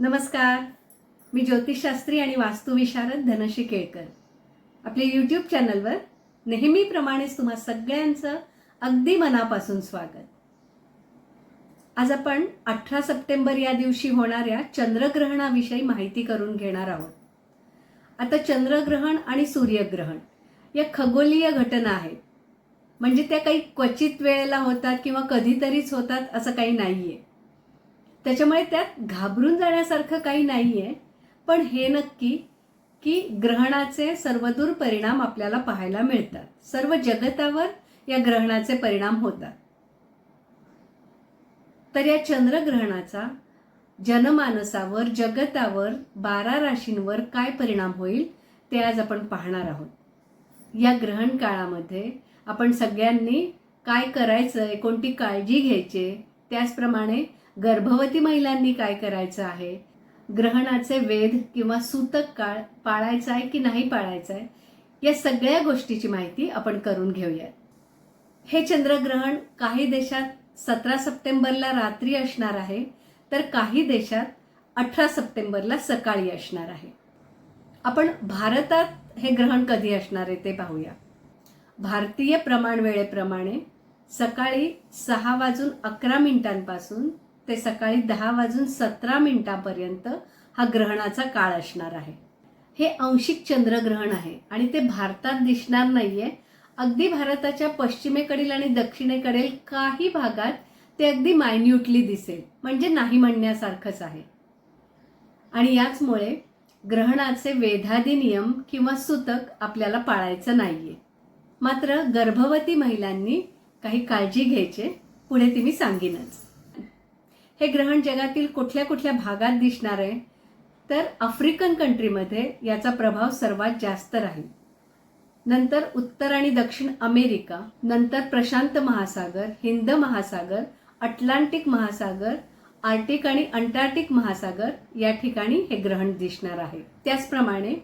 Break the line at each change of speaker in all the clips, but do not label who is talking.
नमस्कार. मी ज्योतिषशास्त्री आणि वास्तुविशारद धनश्री केळकर आपल्या यूट्यूब चॅनलवर नेहमीप्रमाणेच तुम्हा सगळ्यांचं अगदी मनापासून स्वागत. आज आपण अठरा सप्टेंबर या दिवशी होणाऱ्या चंद्रग्रहणाविषयी माहिती करून घेणार आहोत. आता चंद्रग्रहण आणि सूर्यग्रहण या खगोलीय घटना आहेत. म्हणजे त्या काही क्वचित वेळेला होतात किंवा कधीतरीच होतात असं काही नाही आहे त्याच्यामुळे त्यात घाबरून जाण्यासारखं काही नाही आहे पण हे नक्की की ग्रहणाचे सर्वदूर परिणाम आपल्याला पाहायला मिळतात. सर्व जगतावर या ग्रहणाचे परिणाम होतात. तर या चंद्रग्रहणाचा जनमानसावर जगतावर बारा राशींवर काय परिणाम होईल ते आज आपण पाहणार आहोत. या ग्रहण काळामध्ये आपण सगळ्यांनी काय करायचं आहे कोणती काळजी घ्यायची त्याचप्रमाणे गर्भवती महिलांनी काय करायचं आहे? ग्रहणाचे वेध किंवा सूतक काळ पाळायचा आहे की नाही पाळायचा आहे? या सगळ्या गोष्टीची माहिती आपण करून घेऊयात. हे चंद्रग्रहण काही देशात सतरा सप्टेंबरला रात्री असणार आहे तर काही देशात अठरा सप्टेंबरला सकाळी असणार आहे. आपण भारतात हे ग्रहण कधी असणार आहे ते पाहूया. भारतीय प्रमाण वेळेप्रमाणे सकाळी सहा वाजून अकरा मिनिटांपासून ते सकाळी दहा वाजून सतरा मिनिटापर्यंत हा ग्रहणाचा काळ असणार आहे. हे अंशिक चंद्रग्रहण आहे आणि ते भारतात दिसणार नाहीये. अगदी भारताच्या पश्चिमेकडील आणि दक्षिणेकडील काही भागात ते अगदी मायन्यूटली दिसेल. म्हणजे नाही म्हणण्यासारखंच आहे. आणि याचमुळे ग्रहणाचे वेधादी नियम किंवा सूतक आपल्याला पाळायचं नाहीये. मात्र गर्भवती महिलांनी काही काळजी घ्यायचे पुढे ती मी सांगेनच. हे ग्रहण जगातील कुठल्या कुठल्या भागात दिसणार आहे तर आफ्रिकन कंट्रीमध्ये याचा प्रभाव सर्वात जास्त राहील. नंतर उत्तर आणि दक्षिण अमेरिका नंतर प्रशांत महासागर हिंद महासागर अटलांटिक महासागर आर्टिक आणि अंटार्क्टिक महासागर या ठिकाणी हे ग्रहण दिसणार आहे. त्याचप्रमाणे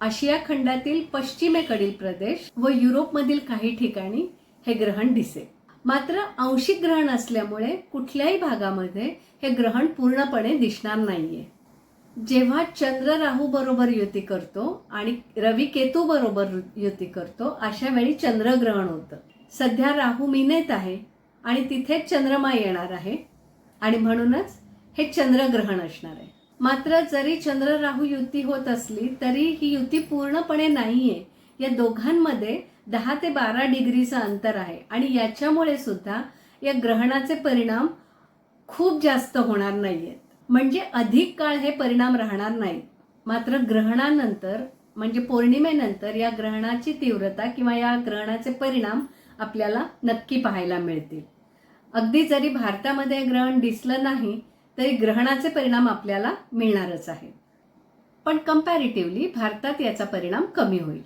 आशिया खंडातील पश्चिमेकडील प्रदेश व युरोपमधील काही ठिकाणी हे ग्रहण दिसेल. मात्र आंशिक ग्रहण असल्यामुळे कुठल्याही भागामध्ये हे ग्रहण पूर्णपणे दिसणार नाहीये. जेव्हा चंद्र राहू बरोबर युती करतो आणि रवी केतू बरोबर युती करतो अशा वेळी चंद्रग्रहण होतं. सध्या राहू मिनेत आहे आणि तिथेच चंद्रमा येणार आहे आणि म्हणूनच हे चंद्रग्रहण असणार आहे. मात्र जरी चंद्र राहू युती होत असली तरी ही युती पूर्णपणे नाहीये. या दोघांमध्ये दहा ते बारा डिग्रीचं अंतर आहे. आणि याच्यामुळे सुद्धा या ग्रहणाचे परिणाम खूप जास्त होणार नाही आहेत म्हणजे अधिक काळ हे परिणाम राहणार नाहीत. मात्र ग्रहणानंतर म्हणजे पौर्णिमेनंतर या ग्रहणाची तीव्रता किंवा या ग्रहणाचे परिणाम आपल्याला नक्की पाहायला मिळतील. अगदी जरी भारतामध्ये ग्रहण दिसलं नाही तरी ग्रहणाचे परिणाम आपल्याला मिळणारच आहे पण कम्पॅरिटिव्हली भारतात याचा परिणाम कमी होईल.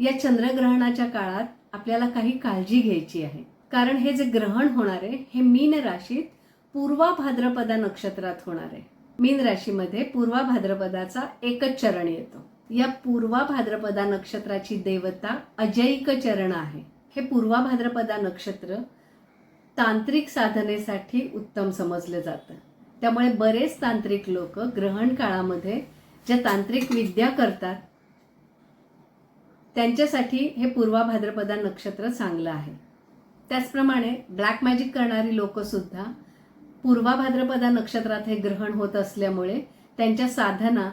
या चंद्रग्रहणाच्या काळात आपल्याला काही काळजी घ्यायची आहे. कारण हे जे ग्रहण होणार आहे हे मीन राशीत पूर्वा भाद्रपदा नक्षत्रात होणार आहे. मीन राशीमध्ये पूर्वा भाद्रपदाचा एकच चरण येतो. या पूर्वा भाद्रपदा नक्षत्राची देवता अजैक चरण आहे. हे पूर्वा भाद्रपदा नक्षत्र तांत्रिक साधनेसाठी उत्तम समजलं जातं. त्यामुळे बरेच तांत्रिक लोक ग्रहण काळामध्ये ज्या तांत्रिक विद्या करतात त्यांच्यासाठी हे पूर्वा भाद्रपदा नक्षत्र चांगलं आहे. त्याचप्रमाणे ब्लॅक मॅजिक करणारी लोकसुद्धा पूर्वा भाद्रपदा नक्षत्रात हे ग्रहण होत असल्यामुळे त्यांच्या साधना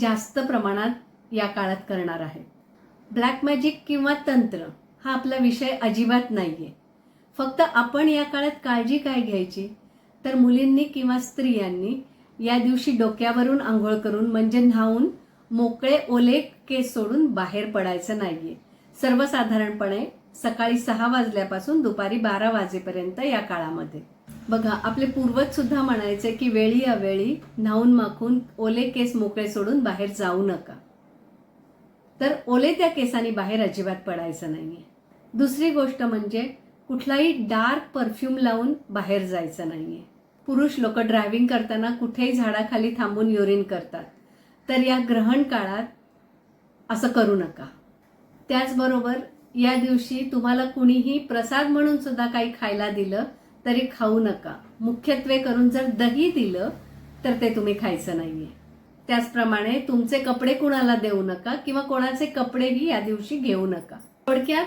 जास्त प्रमाणात या काळात करणार आहेत. ब्लॅक मॅजिक किंवा तंत्र हा आपला विषय अजिबात नाही आहे फक्त आपण या काळात काळजी काय घ्यायची? तर मुलींनी किंवा स्त्रियांनी या दिवशी डोक्यावरून आंघोळ करून म्हणजे न्हावून मोकळे ओले केस सोडून बाहेर पडायचं नाहीये. सर्वसाधारणपणे सकाळी सहा वाजल्यापासून दुपारी बारा वाजेपर्यंत या काळामध्ये. बघा आपले पूर्वज सुद्धा म्हणायचे की वेळी अवेळी न्हावून माखून ओले केस मोकळे सोडून बाहेर जाऊ नका. तर ओले त्या केसांनी बाहेर अजिबात पडायचं नाहीये. दुसरी गोष्ट म्हणजे कुठलाही डार्क परफ्यूम लावून बाहेर जायचं नाहीये. पुरुष लोक ड्रायव्हिंग करताना कुठेही झाडाखाली थांबून युरिन करतात. तर या ग्रहण काळात असं करू नका. त्याचबरोबर या दिवशी तुम्हाला कुणीही प्रसाद म्हणून सुद्धा काही खायला दिलं तरी खाऊ नका. मुख्यत्वे करून जर दही दिलं तर ते तुम्ही खायचं नाहीये. त्याचप्रमाणे तुमचे कपडे कुणाला देऊ नका किंवा कोणाचे कपडेही या दिवशी घेऊ नका. थोडक्यात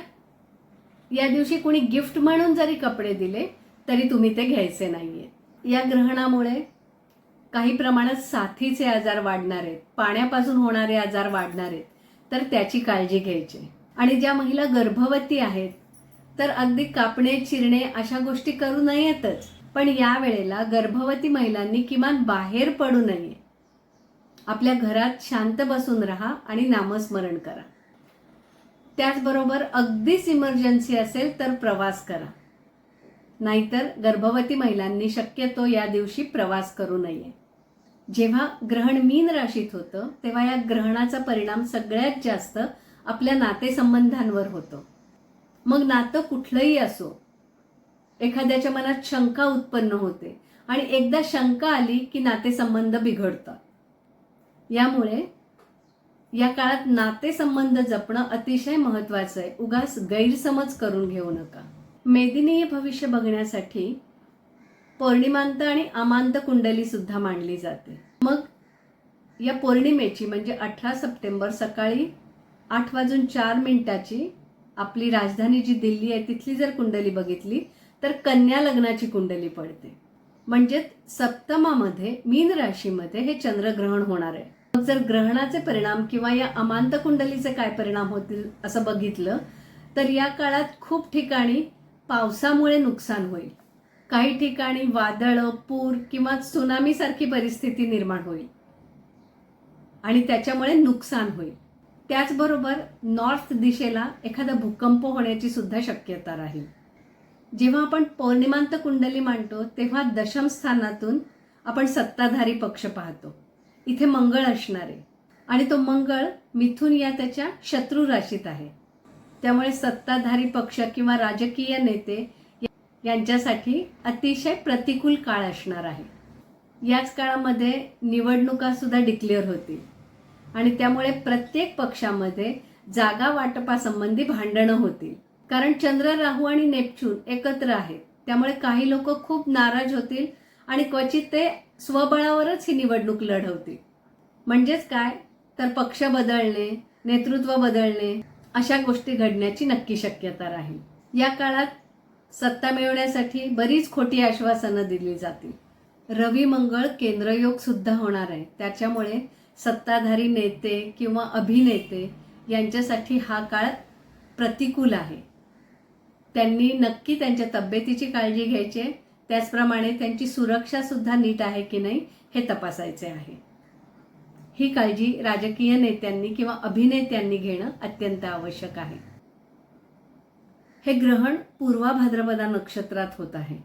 या दिवशी कुणी गिफ्ट म्हणून जरी कपडे दिले तरी तुम्ही ते घ्यायचे नाहीये. या ग्रहणामुळे काही प्रमाणात साथीचे आजार वाढणार आहेत. पाण्यापासून होणारे आजार वाढणार आहेत. तर त्याची काळजी घ्यायची. आणि ज्या महिला गर्भवती आहेत तर अगदी कापणे चिरणे अशा गोष्टी करू नयेतच. पण या वेळेला गर्भवती महिलांनी किमान बाहेर पडू नये. आपल्या घरात शांत बसून राहा आणि नामस्मरण करा. त्याचबरोबर अगदीच इमर्जन्सी असेल तर प्रवास करा. नाहीतर गर्भवती महिलांनी शक्यतो या दिवशी प्रवास करू नये. जेव्हा ग्रहण मीन राशीत होतं तेव्हा या ग्रहणाचा परिणाम सगळ्यात जास्त आपल्या नातेसंबंधांवर होतो. मग नातं कुठलंही असो एखाद्याच्या मनात शंका उत्पन्न होते आणि एकदा शंका आली की नातेसंबंध बिघडतात. यामुळे या काळात नातेसंबंध जपणं अतिशय महत्वाचं आहे. उगाच गैरसमज करून घेऊ नका. मेदिनीय भविष्य बघण्यासाठी पौर्णिमांत आणि अमांत कुंडली सुद्धा मांडली जाते. मग या पौर्णिमेची म्हणजे अठरा सप्टेंबर सकाळी आठ वाजून चार मिनिटाची आपली राजधानी जी दिल्ली आहे तिथली जर कुंडली बघितली तर कन्या लग्नाची कुंडली पडते. म्हणजे सप्तमामध्ये मीन राशीमध्ये हे चंद्रग्रहण होणार आहे. मग जर ग्रहणाचे परिणाम किंवा या अमांत कुंडलीचे काय परिणाम होतील असं बघितलं तर या काळात खूप ठिकाणी पावसामुळे नुकसान होईल. काही ठिकाणी वादळ पूर किंवा सुनामीसारखी परिस्थिती निर्माण होईल. आणि त्याच्यामुळे नुकसान होईल. त्याचबरोबर नॉर्थ दिशेला एखादा भूकंप होण्याची सुद्धा शक्यता राहील. जेव्हा आपण पौर्णिमांत कुंडली मांडतो तेव्हा दशम स्थानातून आपण सत्ताधारी पक्ष पाहतो. इथे मंगळ असणार आहे. आणि तो मंगळ मिथून या त्याच्या शत्रू राशीत आहे. त्यामुळे सत्ताधारी पक्ष किंवा राजकीय नेते यांच्यासाठी अतिशय प्रतिकूल काळ असणार आहे. याच काळामध्ये निवडणुकासुद्धा डिक्लेअर होतील. आणि त्यामुळे प्रत्येक पक्षामध्ये जागा वाटपासंबंधी भांडणं होतील. कारण चंद्र राहू आणि नेपच्यून एकत्र आहेत. त्यामुळे काही लोक खूप नाराज होतील आणि क्वचित ते स्वबळावरच ही निवडणूक लढवतील. म्हणजेच काय? तर पक्ष बदलणे नेतृत्व बदलणे अशा गोष्टी घडण्याची नक्की शक्यता राहील. या काळात सत्ता मिळवण्यासाठी बरीच खोटी आश्वासनं दिली जातील. रवी मंगळ केंद्रयोग सुद्धा होणार आहे. त्याच्यामुळे सत्ताधारी नेते किंवा अभिनेते यांच्यासाठी हा काळ प्रतिकूल आहे. त्यांनी नक्की त्यांच्या तब्येतीची काळजी घ्यायची आहे. त्याचप्रमाणे त्यांची सुरक्षा सुद्धा नीट आहे की नाही हे तपासायचे आहे. ही काळजी राजकीय नेत्यांनी किंवा अभिनेत्यांनी घेणं अत्यंत आवश्यक आहे. हे ग्रहण पूर्वा भाद्रपदा नक्षत्रात होत आहे.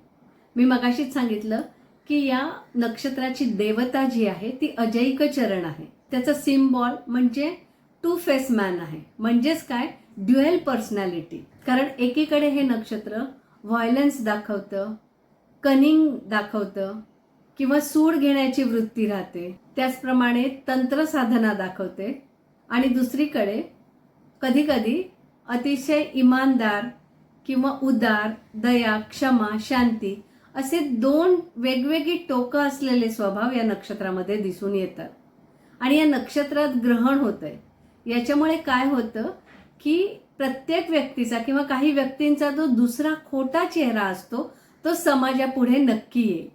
मी मगाशीच सांगितलं की या नक्षत्राची देवता जी आहे ती अजैक चरण आहे. त्याचं सिम्बॉल म्हणजे टू फेस मॅन आहे. म्हणजेच काय? ड्युएल पर्सनॅलिटी कारण एकीकडे हे नक्षत्र व्हायलन्स दाखवतं कनिंग दाखवतं किंवा सूड घेण्याची वृत्ती राहते. त्याचप्रमाणे तंत्रसाधना दाखवते. आणि दुसरीकडे कधीकधी अतिशय इमानदार किंवा उदार दया क्षमा शांती असे दोन वेगवेगळी टोकं असलेले स्वभाव या नक्षत्रामध्ये दिसून येतात. आणि या नक्षत्रात ग्रहण होत आहे याच्यामुळे काय होतं की प्रत्येक व्यक्तीचा किंवा काही व्यक्तींचा जो दुसरा खोटा चेहरा असतो तो समाजापुढे नक्की येईल.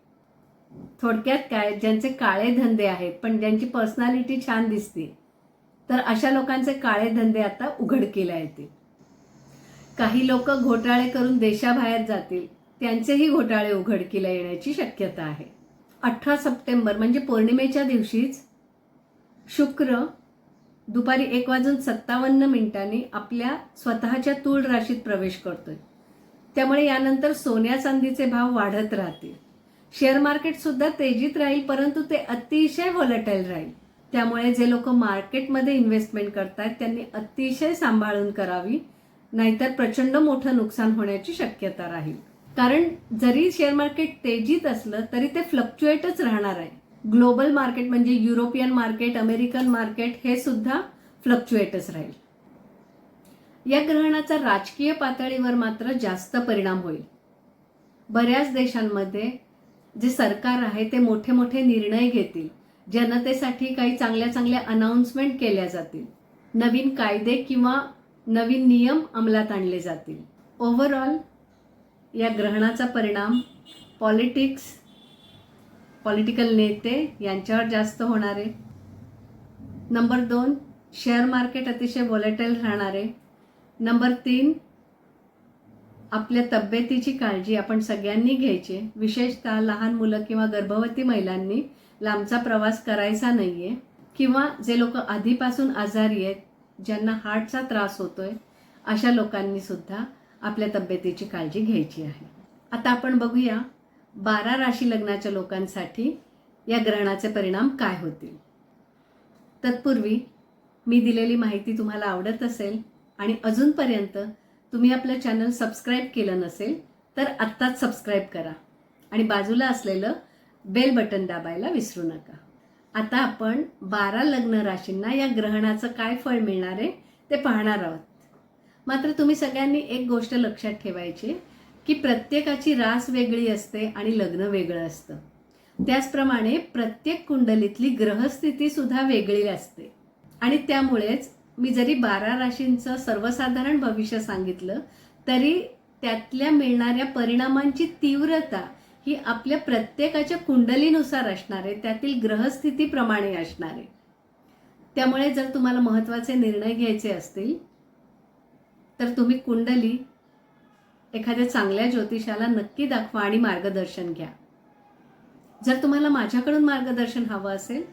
थोडक्यात काय ज्यांचे काळे धंदे आहेत पण ज्यांची पर्सनॅलिटी छान दिसते तर अशा लोकांचे काळे धंदे आता उघडकीला येतील. काही लोक घोटाळे करून देशाबाहेर जातील. त्यांचेही घोटाळे उघडकीला येण्याची शक्यता आहे. अठरा सप्टेंबर म्हणजे पौर्णिमेच्या दिवशीच शुक्र दुपारी एक वाजून सत्तावन्न मिनिटांनी आपल्या स्वतःच्या तूळ राशीत प्रवेश करतोय. त्यामुळे यानंतर सोन्या चांदीचे भाव वाढत राहतील. शेअर मार्केटसुद्धा तेजीत राहील परंतु ते अतिशय व्हॉलटाईल राहील. त्यामुळे जे लोक मार्केटमध्ये इन्व्हेस्टमेंट करतात त्यांनी अतिशय सांभाळून करावी. नाहीतर प्रचंड मोठं नुकसान होण्याची शक्यता राहील. कारण जरी शेअर मार्केट तेजीत असलं तरी ते फ्लक्च्युएटच राहणार आहे. ग्लोबल मार्केट म्हणजे युरोपियन मार्केट अमेरिकन मार्केट हे सुद्धा फ्लक्च्युएटच राहील. या ग्रहणाचा राजकीय पातळीवर मात्र जास्त परिणाम होईल. बऱ्याच देशांमध्ये जे सरकार आहे ते मोठे मोठे निर्णय घेतील. जनतेसाठी काही चांगल्या चांगल्या अनाऊन्समेंट केल्या जातील. नवीन कायदे किंवा नवीन नियम अंमलात आणले जातील. ओव्हरऑल या ग्रहणाचा परिणाम पॉलिटिक्स पॉलिटिकल नेते यांच्यावर जास्त होणार आहे. नंबर दोन शेअर मार्केट अतिशय वॉलेटाईल राहणार आहे. नंबर तीन आपल्या तब्येतीची काळजी आपण सगळ्यांनी घ्यायची विशेषतः लहान मुलं किंवा गर्भवती महिलांनी लांबचा प्रवास करायचा नाही आहे किंवा जे लोक आधीपासून आजारी आहेत ज्यांना हार्टचा त्रास होतोय अशा लोकांनी सुद्धा आपल्या तब्येतीची काळजी घ्यायची आहे. आता आपण बघूया बारा राशी लग्नाच्या लोकांसाठी या ग्रहणाचे परिणाम काय होतील. तत्पूर्वी मी दिलेली माहिती तुम्हाला आवडत असेल आणि अजूनपर्यंत तुम्ही आपलं चॅनल सबस्क्राईब केलं नसेल तर आत्ताच सबस्क्राईब करा आणि बाजूला असलेलं बेल बटन दाबायला विसरू नका. आता आपण बारा लग्न राशींना या ग्रहणाचं काय फळ मिळणार आहे ते पाहणार आहोत. मात्र तुम्ही सगळ्यांनी एक गोष्ट लक्षात ठेवायची की प्रत्येकाची रास वेगळी असते आणि लग्न वेगळं असतं. त्याचप्रमाणे प्रत्येक कुंडलीतली ग्रहस्थिती सुद्धा वेगळी असते. आणि त्यामुळेच मी जरी बारा राशींचं सर्वसाधारण भविष्य सांगितलं तरी त्यातल्या मिळणाऱ्या परिणामांची तीव्रता ही आपल्या प्रत्येकाच्या कुंडलीनुसार असणार आहे त्यातील ग्रहस्थितीप्रमाणे असणार. आहे त्यामुळे जर तुम्हाला महत्त्वाचे निर्णय घ्यायचे असतील तर तुम्ही कुंडली एखाद्या चांगल्या ज्योतिषाला नक्की दाखवा आणि मार्गदर्शन घ्या. जर तुम्हाला माझ्याकडून मार्गदर्शन हवं असेल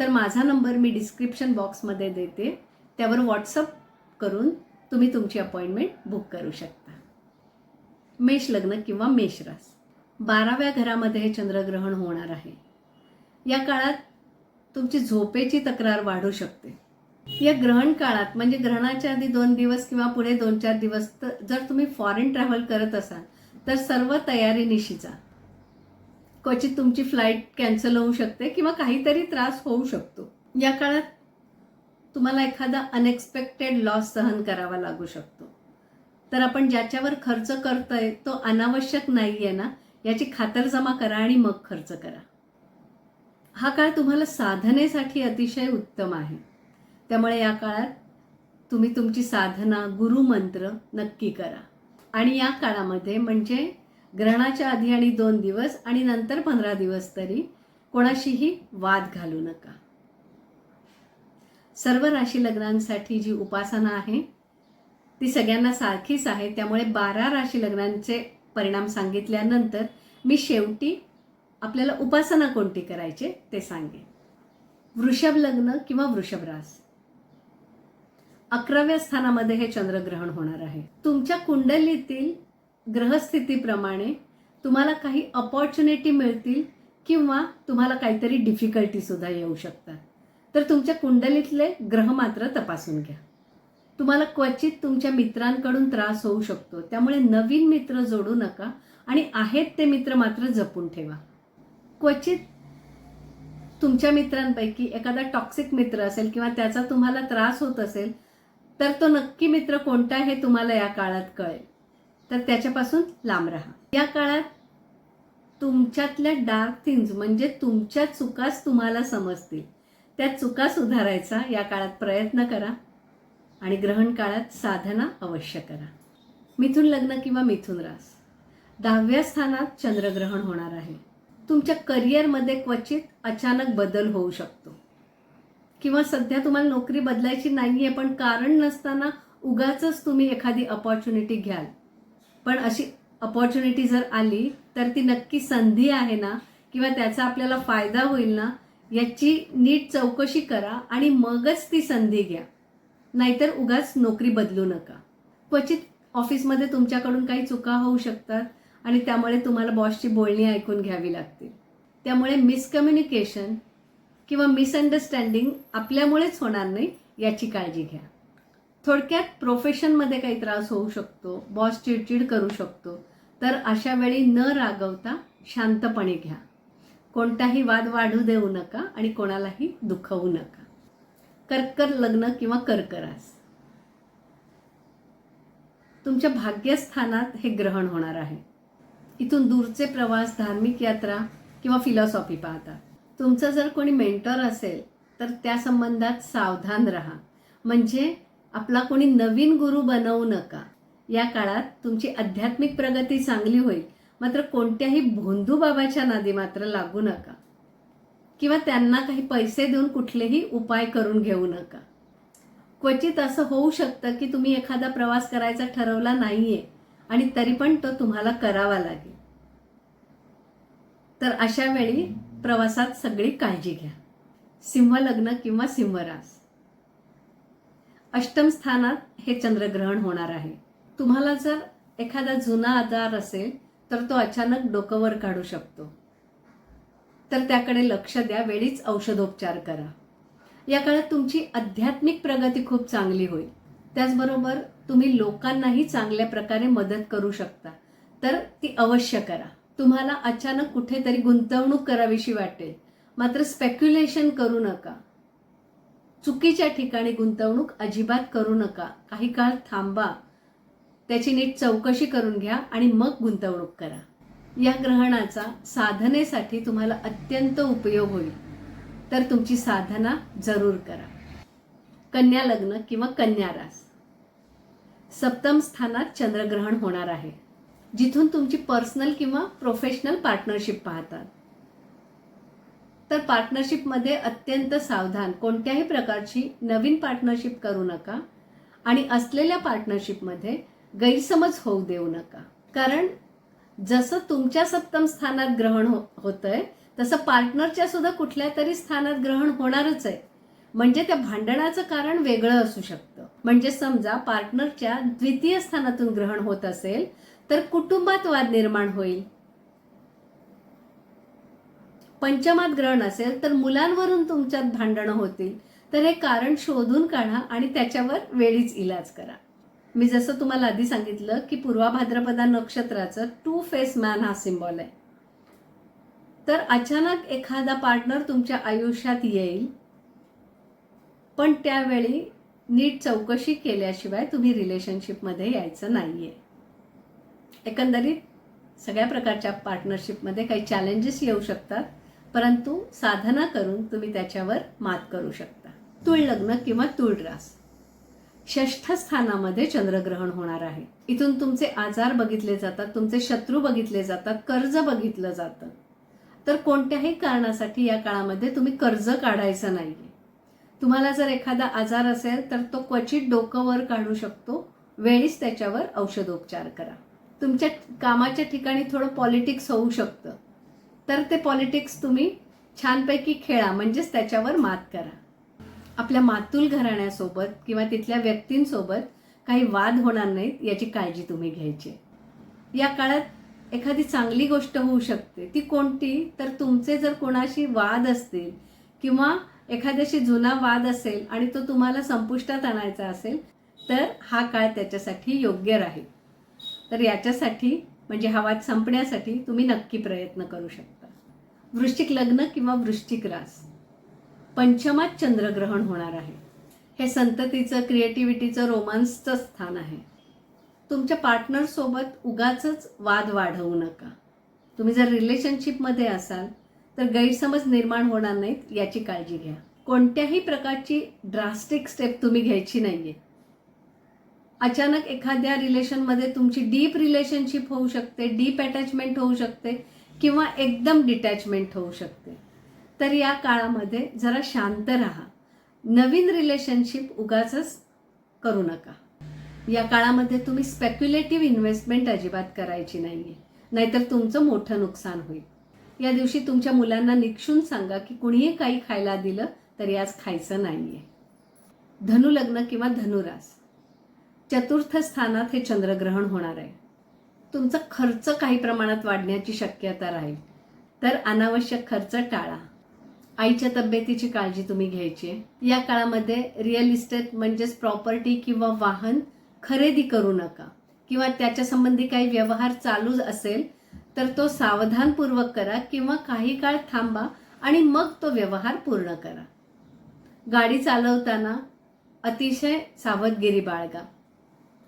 तर माझा नंबर मी डिस्क्रिप्शन बॉक्समध्ये देते. त्यावर व्हॉट्सअप करून तुम्ही तुमची अपॉइंटमेंट बुक करू शकता. मेष लग्न किंवा मेष रास बाराव्या घरामध्ये हे चंद्रग्रहण होणार आहे. या काळात तुमची झोपेची तक्रार वाढू शकते. या ग्रहण काळात म्हणजे ग्रहणाच्या आधी दोन दिवस किंवा पुढे दोन चार दिवस तर जर तुम्ही फॉरेन ट्रॅव्हल करत असाल तर सर्व तयारी निशीचा. क्वचित तुमची फ्लाईट कॅन्सल होऊ शकते किंवा काहीतरी त्रास होऊ शकतो. या काळात तुम्हाला एखादा अनएक्सपेक्टेड लॉस सहन करावा लागू शकतो. तर आपण ज्याच्यावर खर्च करतोय तो अनावश्यक नाही आहे ना? याची खातरजमा करा आणि मग खर्च करा. हा काळ तुम्हाला साधनेसाठी अतिशय उत्तम आहे. त्यामुळे या काळात तुम्ही तुमची साधना गुरुमंत्र नक्की करा. आणि या काळामध्ये म्हणजे ग्रहणाच्या आधी आणि दोन दिवस आणि नंतर पंधरा दिवस तरी कोणाशीही वाद घालू नका. सर्व राशी लग्नांसाठी जी उपासना आहे ती सगळ्यांना सारखीच आहे. त्यामुळे बारा राशी लग्नांचे परिणाम सांगितल्यानंतर मी शेवटी आपल्याला उपासना कोणती करायची ते सांगेन. वृषभ लग्न किंवा वृषभरास अकराव्या स्थानामध्ये हे चंद्रग्रहण होणार आहे. तुमच्या कुंडलीतील ग्रहस्थितीप्रमाणे तुम्हाला काही अपॉर्च्युनिटी मिळतील किंवा तुम्हाला काहीतरी डिफिकल्टी सुद्धा येऊ शकतात. तर तुमच्या कुंडलीतले ग्रह मात्र तपासून घ्या. तुम्हाला क्वचित तुमच्या मित्रांकडून त्रास होऊ शकतो. त्यामुळे नवीन मित्र जोडू नका आणि आहेत ते मित्र मात्र जपून ठेवा. क्वचित तुमच्या मित्रांपैकी एखादा टॉक्सिक मित्र असेल किंवा त्याचा तुम्हाला त्रास होत असेल तर तो नक्की मित्र कोणता हे तुम्हाला या काळात कळेल. तर त्याच्यापासून लांब राहा. या काळात तुमच्यातल्या डार्क थिंग्ज म्हणजे तुमच्या चुकाच तुम्हाला समजतील. त्या चुका सुधारायचा या काळात प्रयत्न करा. आणि ग्रहण काळात साधना अवश्य करा. मिथुन लग्न किंवा मिथुन रास. दहाव्या स्थानात चंद्रग्रहण होणार आहे. तुमच्या करिअरमध्ये क्वचित अचानक बदल होऊ शकतो. किंवा सध्या तुम्हाला नोकरी बदलायची नाही आहे पण कारण नसताना उगाच तुम्ही एखादी अपॉर्च्युनिटी घ्याल. पण अशी अपॉर्च्युनिटी जर आली तर ती नक्की संधी आहे ना? किंवा त्याचा आपल्याला फायदा होईल ना? याची नीट चौकशी करा आणि मगच ती संधी घ्या. नाहीतर उगाच नोकरी बदलू नका. क्वचित ऑफिसमध्ये तुमच्याकडून काही चुका होऊ शकतात आणि त्यामुळे तुम्हाला बॉसची बोलणी ऐकून घ्यावी लागतील. त्यामुळे मिसकम्युनिकेशन किंवा मिसअंडरस्टँडिंग आपल्यामुळेच होणार नाही याची काळजी घ्या. थोडक्यात प्रोफेशनमध्ये काही त्रास होऊ शकतो बॉस चिडचिड करू शकतो. तर अशा वेळी न रागवता शांतपणे घ्या. कोणताही वाद वाढू देऊ नका आणि कोणालाही दुखवू नका. कर्कर लग्न किंवा कर्करास. तुमच्या भाग्यस्थानात हे ग्रहण होणार आहे. इथून दूरचे प्रवास धार्मिक यात्रा किंवा फिलॉसॉफी पाहतात तुमचं जर कोणी मेंटर असेल तर त्या संबंधात सावधान राहा. म्हणजे आपला कोणी नवीन गुरु बनवू नका. या काळात तुमची आध्यात्मिक प्रगती चांगली होईल. मात्र कोणत्याही भोंदू बाबाच्या नादी मात्र लागू नका. किंवा त्यांना काही पैसे देऊन कुठलेही उपाय करून घेऊ नका. क्वचित असं होऊ शकतं की तुम्ही एखादा प्रवास करायचा ठरवला नाहीये आणि तरी पण तो तुम्हाला करावा लागेल. तर अशा वेळी प्रवासात सगळी काळजी घ्या. सिंह लग्न किंवा सिंहरास. अष्टम स्थानात हे चंद्रग्रहण होणार आहे. तुम्हाला जर एखादा जुना आजार असेल तर तो अचानक डोकंवर काढू शकतो. तर त्याकडे लक्ष द्या वेळीच औषधोपचार करा. या काळात तुमची आध्यात्मिक प्रगती खूप चांगली होईल. त्याचबरोबर तुम्ही लोकांनाही चांगल्या प्रकारे मदत करू शकता. तर ती अवश्य करा. तुम्हाला अचानक कुठेतरी गुंतवणूक करावीशी वाटेल. मात्र स्पेक्युलेशन करू नका. चुकीच्या ठिकाणी गुंतवणूक अजिबात करू नका. काही काळ थांबा. त्याची नीट चौकशी करून घ्या आणि मग गुंतवणूक करा. या ग्रहणाचा साधनेसाठी तुम्हाला अत्यंत उपयोग होईल. तर तुमची साधना जरूर करा. कन्या लग्न किंवा कन्या रास. सप्तम स्थानात चंद्रग्रहण होणार आहे. जिथून तुमची पर्सनल किंवा प्रोफेशनल पार्टनरशिप पाहतात. तर पार्टनरशिपमध्ये अत्यंत सावधान कोणत्याही प्रकारची नवीन पार्टनरशिप करू नका आणि असलेल्या पार्टनरशिपमध्ये गैरसमज होऊ देऊ नका. कारण जसं तुमच्या सप्तम स्थानात ग्रहण हो होतंय तसं पार्टनरच्या सुद्धा कुठल्या तरी स्थानात ग्रहण होणारच आहे. म्हणजे त्या भांडणाचं कारण वेगळं असू शकतं. म्हणजे समजा पार्टनरच्या द्वितीय स्थानातून ग्रहण होत असेल तर कुटुंबात वाद निर्माण होईल. पंचमात ग्रहण असेल तर मुलांवरून तुमच्यात भांडणं होतील. तर हे कारण शोधून काढा आणि त्याच्यावर वेळीच इलाज करा. मी जसं तुम्हाला आधी सांगितलं की पूर्वा भाद्रपदा नक्षत्राचं टू फेस मॅन हा सिम्बॉल आहे. तर अचानक एखादा पार्टनर तुमच्या आयुष्यात येईल पण त्यावेळी नीट चौकशी केल्याशिवाय तुम्ही रिलेशनशिपमध्ये यायचं नाही आहे एकंदरीत सगळ्या प्रकारच्या पार्टनरशिपमध्ये काही चॅलेंजेस येऊ शकतात परंतु साधना करून तुम्ही त्याच्यावर मात करू शकता. तुळ लग्न किंवा तुळ रास षष्ठ स्थानामध्ये चंद्रग्रहण होणार आहे. इथून तुमचे आजार बघितले जातात तुमचे शत्रू बघितले जातात कर्ज बघितलं जातं. तर कोणत्याही कारणासाठी या काळामध्ये तुम्ही कर्ज काढायचं नाही तुम्हाला जर एखादा आजार असेल तर तो क्वचित डोकं वर काढू शकतो. वेळीच त्याच्यावर औषधोपचार करा. तुमच्या कामाच्या ठिकाणी थोडं पॉलिटिक्स होऊ शकतं. तर ते पॉलिटिक्स तुम्ही छानपैकी खेळा म्हणजेच त्याच्यावर मात करा. आपल्या मातुल घराण्यासोबत किंवा तिथल्या व्यक्तींसोबत काही वाद होणार नाहीत याची काळजी तुम्ही घ्यायची. या काळात एखादी चांगली गोष्ट होऊ शकते. ती कोणती? तर तुमचे जर कोणाशी वाद असतील किंवा एखाद्याशी जुना वाद असेल आणि तो तुम्हाला संपुष्टात आणायचा असेल तर हा काळ त्याच्यासाठी योग्य राहील. तर याच्यासाठी म्हणजे हा वाद संपण्यासाठी तुम्ही नक्की प्रयत्न करू शकता. वृश्चिक लग्न किंवा वृश्चिक रास. पंचमात चंद्रग्रहण होणार आहे. हे संततीचं क्रिएटिव्हिटीचं रोमांसचं स्थान आहे. तुमच्या पार्टनरसोबत उगाच वाद वाढवू नका. तुम्ही जर रिलेशनशिपमध्ये असाल तर गैरसमज निर्माण होणार नाहीत याची काळजी घ्या. कोणत्याही प्रकारची ड्रास्टिक स्टेप तुम्ही घ्यायची नाही आहे अचानक एखाद्या रिलेशनमध्ये तुमची डीप रिलेशनशिप होऊ शकते डीप अटॅचमेंट होऊ शकते किंवा एकदम डिटॅचमेंट होऊ शकते. तर या काळामध्ये जरा शांत राहा. नवीन रिलेशनशिप उगाच करू नका. या काळामध्ये तुम्ही स्पेक्युलेटिव्ह इन्व्हेस्टमेंट अजिबात करायची नाही आहे नाहीतर तुमचं मोठं नुकसान होईल. या दिवशी तुमच्या मुलांना निक्षून सांगा की कुणीही काही खायला दिलं तरी आज खायचं नाही आहे धनुलग्न किंवा धनुरास. चतुर्थ स्थानात हे चंद्रग्रहण होणार आहे. तुमचा खर्च काही प्रमाणात वाढण्याची शक्यता राहील. तर अनावश्यक खर्च टाळा. आईच्या तब्येतीची काळजी तुम्ही घ्यायची. आहे या काळामध्ये रिअल इस्टेट म्हणजेच प्रॉपर्टी किंवा वाहन खरेदी करू नका. किंवा त्याच्या संबंधी काही व्यवहार चालू असेल तर तो सावधानपूर्वक करा किंवा काही काळ थांबा आणि मग तो व्यवहार पूर्ण करा. गाडी चालवताना अतिशय सावधगिरी बाळगा.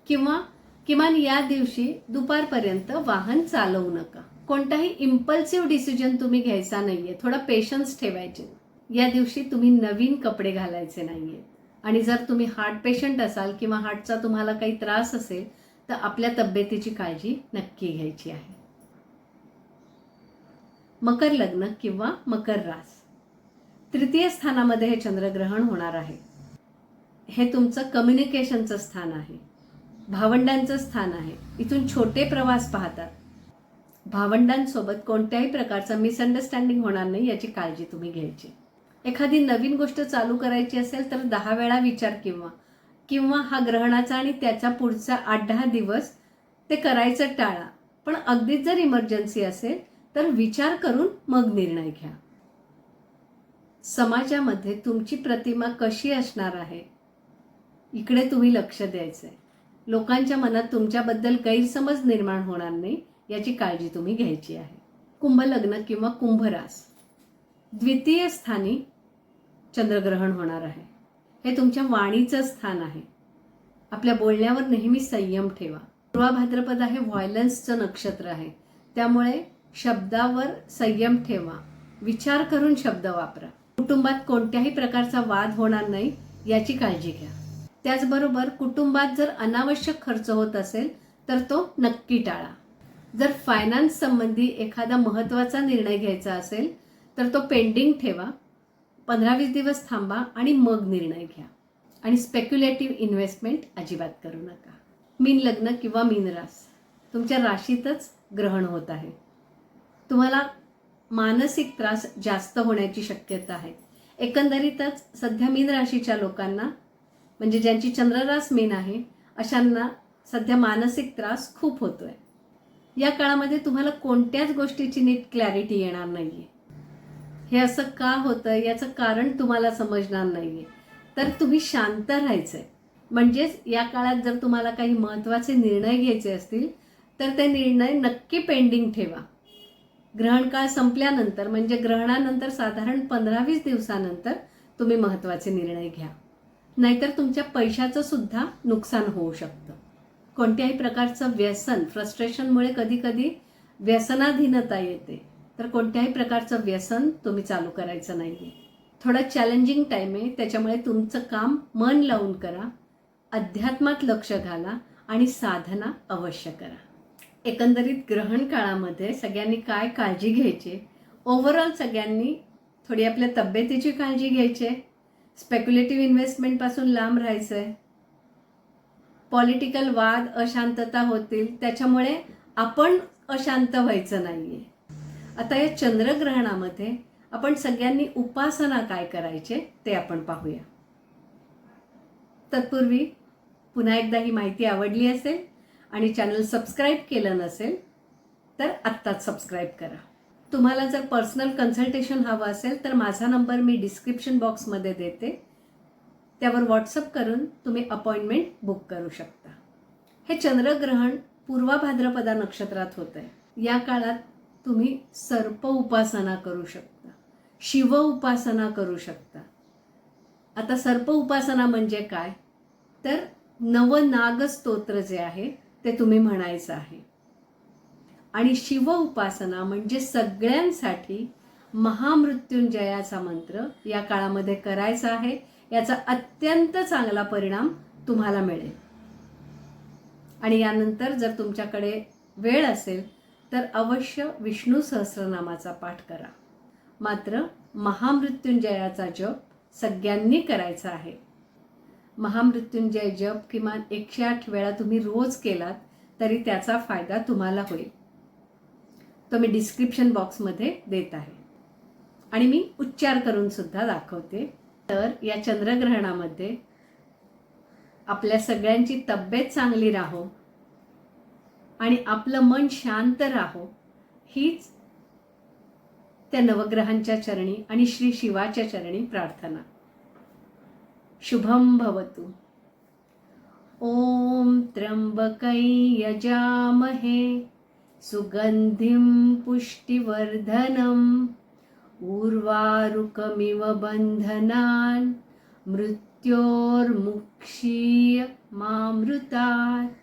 किंवा किमान या दिवशी दुपारपर्यंत वाहन चालवू नका. कोणताही इम्पल्सिव्ह डिसिजन तुम्ही घ्यायचा नाहीये. थोडा पेशन्स ठेवायचे. या दिवशी तुम्ही नवीन कपडे घालायचे नाहीये. आणि जर तुम्ही हार्ट पेशंट असाल किंवा हार्टचा तुम्हाला काही त्रास असेल तर आपल्या तब्येतीची काळजी नक्की घ्यायची आहे. मकर लग्न किंवा मकर रास. तृतीय स्थानामध्ये हे चंद्रग्रहण होणार आहे. हे तुमचं कम्युनिकेशनचं स्थान आहे. भावंडांचं स्थान आहे. इथून छोटे प्रवास पाहतात. भावंडांसोबत कोणत्याही प्रकारचं मिसअंडरस्टँडिंग होणार नाही याची काळजी तुम्ही घ्यायची. एखादी नवीन गोष्ट चालू करायची असेल तर दहा वेळा विचार किंवा किंवा हा ग्रहणाचा आणि त्याचा पुढचा आठ दहा दिवस ते करायचं टाळा. पण अगदीच जर इमर्जन्सी असेल तर विचार करून मग निर्णय घ्या. समाजामध्ये तुमची प्रतिमा कशी असणार आहे? इकडे तुम्ही लक्ष द्यायचं आहे लोकांच्या मनात तुमच्याबद्दल गैरसमज निर्माण होणार नाही. याची काळजी तुम्ही घ्यायची आहे. कुंभ लग्न किंवा कुंभरास द्वितीय स्थानी चंद्रग्रहण होणार आहे. हे तुमच्या वाणीचं स्थान आहे. आपल्या बोलण्यावर नेहमी संयम ठेवा. पूर्वा भाद्रपद आहे व्हायलन्सचं नक्षत्र आहे. त्यामुळे शब्दावर संयम ठेवा. विचार करून शब्द वापरा. कुटुंबात कोणत्याही प्रकारचा वाद होणार नाही याची काळजी घ्या. त्याचबरोबर कुटुंबात जर अनावश्यक खर्च होत असेल तर तो नक्की टाळा. जर फायनान्स संबंधी एखादा महत्त्वाचा निर्णय घ्यायचा असेल तर तो पेंडिंग ठेवा. पंधरा वीस दिवस थांबा आणि मग निर्णय घ्या. आणि स्पेक्युलेटिव्ह इन्व्हेस्टमेंट अजिबात करू नका. मीन लग्न किंवा मीन रास. तुमच्या राशीतच ग्रहण होत आहे. तुम्हाला मानसिक त्रास जास्त होण्याची शक्यता आहे. एकंदरीतच सध्या मीन राशीच्या लोकांना म्हणजे ज्यांची चंद्ररास मीन आहे अशांना सध्या मानसिक त्रास खूप होतोय. या काळामध्ये तुम्हाला कोणत्याच गोष्टीची नीट क्लॅरिटी येणार नाहीये. हे असं का होतं? याचं कारण तुम्हाला समजणार नाहीये. तर तुम्ही शांत राहायचं आहे म्हणजेच या काळात जर तुम्हाला काही महत्त्वाचे निर्णय घ्यायचे असतील तर ते निर्णय नक्की पेंडिंग ठेवा. ग्रहण काळ संपल्यानंतर म्हणजे ग्रहणानंतर साधारण पंधरा वीस दिवसानंतर तुम्ही महत्त्वाचे निर्णय घ्या. नाहीतर तुमच्या पैशाचं सुद्धा नुकसान होऊ शकतं. कोणत्याही प्रकारचं व्यसन फ्रस्ट्रेशनमुळे कधीकधी व्यसनाधीनता येते. तर कोणत्याही प्रकारचं व्यसन तुम्ही चालू करायचं नाही आहे थोडा चॅलेंजिंग टाईम आहे त्याच्यामुळे तुमचं काम मन लावून करा अध्यात्मात लक्ष घाला आणि साधना अवश्य करा. एकंदरीत ग्रहण काळामध्ये सगळ्यांनी काय काळजी घ्यायची? ओव्हरऑल सगळ्यांनी थोडी आपल्या तब्येतीची काळजी घ्यायची? आहे स्पेक्युलेटिव्ह इन्व्हेस्टमेंटपासून लांब राहायचं आहे पॉलिटिकल वाद अशांतता होतील त्याच्यामुळे आपण अशांत व्हायचं नाही आहे आता या चंद्रग्रहणामध्ये आपण सगळ्यांनी उपासना काय करायचे ते आपण पाहूया. तत्पूर्वी पुन्हा एकदा ही माहिती आवडली असेल आणि चॅनल सबस्क्राईब केलं नसेल तर आत्ताच सबस्क्राईब करा. तुम्हाला जर पर्सनल कन्सल्टेशन हवं असेल तर माझा नंबर मी डिस्क्रिप्शन बॉक्समध्ये देते. त्यावर व्हॉट्सअप करून तुम्ही अपॉइंटमेंट बुक करू शकता. हे चंद्रग्रहण पूर्वाभाद्रपदा नक्षत्रात होत आहे या काळात तुम्ही सर्प उपासना करू शकता. शिव उपासना करू शकता. आता सर्प उपासना म्हणजे काय? तर नवनाग स्तोत्र जे आहे ते तुम्ही म्हणायचं आहे. आणि शिव उपासना म्हणजे सगळ्यांसाठी महामृत्युंजयाचा मंत्र या काळामध्ये करायचा आहे. याचा अत्यंत चांगला परिणाम तुम्हाला मिळेल. आणि यानंतर जर तुमच्याकडे वेळ असेल तर अवश्य विष्णू सहस्रनामाचा पाठ करा. मात्र महामृत्युंजयाचा जप सगळ्यांनी करायचा आहे. महामृत्युंजय जप किमान एकशे आठ वेळा तुम्ही रोज केलात तरी त्याचा फायदा तुम्हाला होईल. तो मी डिस्क्रिप्शन बॉक्समध्ये देत आहे. आणि मी उच्चार करून सुद्धा दाखवते. तर या चंद्रग्रहणामध्ये आपल्या सगळ्यांची तब्येत चांगली राहो आणि आपलं मन शांत राहो हीच त्या नवग्रहांच्या चरणी आणि श्री शिवाच्या चरणी प्रार्थना. शुभम भवतु. ॐ त्र्यंबकै यजामहे सुगन्धिं पुष्टिवर्धनम्। उर्वारुकमिव बन्धनान् मृत्योर्मुक्षीय मामृतात्